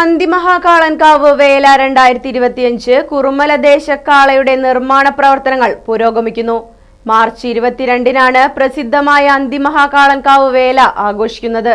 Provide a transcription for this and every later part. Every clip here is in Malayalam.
Anthimahakalankavu Vela രണ്ടായിരത്തി ഇരുപത്തിയഞ്ച് കുറുമല ദേശക്കാളയുടെ നിർമ്മാണ പ്രവർത്തനങ്ങൾ പുരോഗമിക്കുന്നു. മാർച്ച് ഇരുപത്തിരണ്ടിനാണ് പ്രസിദ്ധമായ അന്തിമഹാകാളൻകാവ് വേല ആഘോഷിക്കുന്നത്.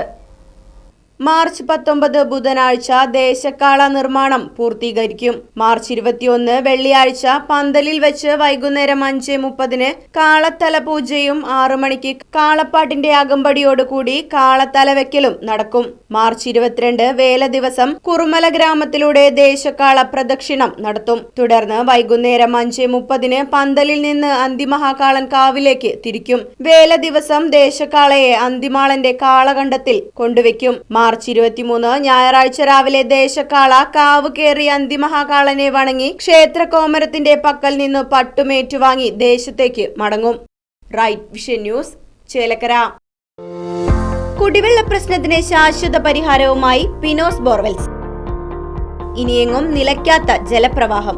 മാർച്ച് പത്തൊമ്പത് ബുധനാഴ്ച ദേശക്കാള നിർമ്മാണം പൂർത്തീകരിക്കും. മാർച്ച് ഇരുപത്തിയൊന്ന് വെള്ളിയാഴ്ച പന്തലിൽ വെച്ച് വൈകുന്നേരം അഞ്ച് മുപ്പതിന് കാളത്തല പൂജയും ആറു മണിക്ക് കാളപ്പാട്ടിന്റെ അകമ്പടിയോടുകൂടി കാളത്തല വെക്കലും നടക്കും. മാർച്ച് ഇരുപത്തിരണ്ട് വേല ദിവസം കുറുമല ഗ്രാമത്തിലൂടെ ദേശക്കാള പ്രദക്ഷിണം നടത്തും. തുടർന്ന് വൈകുന്നേരം അഞ്ച് മുപ്പതിന് പന്തലിൽ നിന്ന് അന്തിമഹാകാളൻ കാവിലേക്ക് തിരിക്കും. വേല ദിവസം ദേശക്കാളയെ അന്തിമാളന്റെ കാളകണ്ഠത്തിൽ കൊണ്ടുവയ്ക്കും മാർച്ച് ഇരുപത്തിമൂന്ന് ഞായറാഴ്ച രാവിലെ ദേശക്കാള കാവ് കയറി അന്തിമഹാകാളനെ വണങ്ങി ക്ഷേത്ര കോമരത്തിന്റെ പക്കൽ നിന്ന് പട്ടുമേറ്റുവാങ്ങി ദേശത്തേക്ക് മടങ്ങും. Right vision news Chelakkara. കുടിവെള്ള പ്രശ്നത്തിന് ശാശ്വത പരിഹാരവുമായി പിനോസ് ബോർവെൽസ്. ഇനിയെങ്ങും നിലയ്ക്കാത്ത ജലപ്രവാഹം.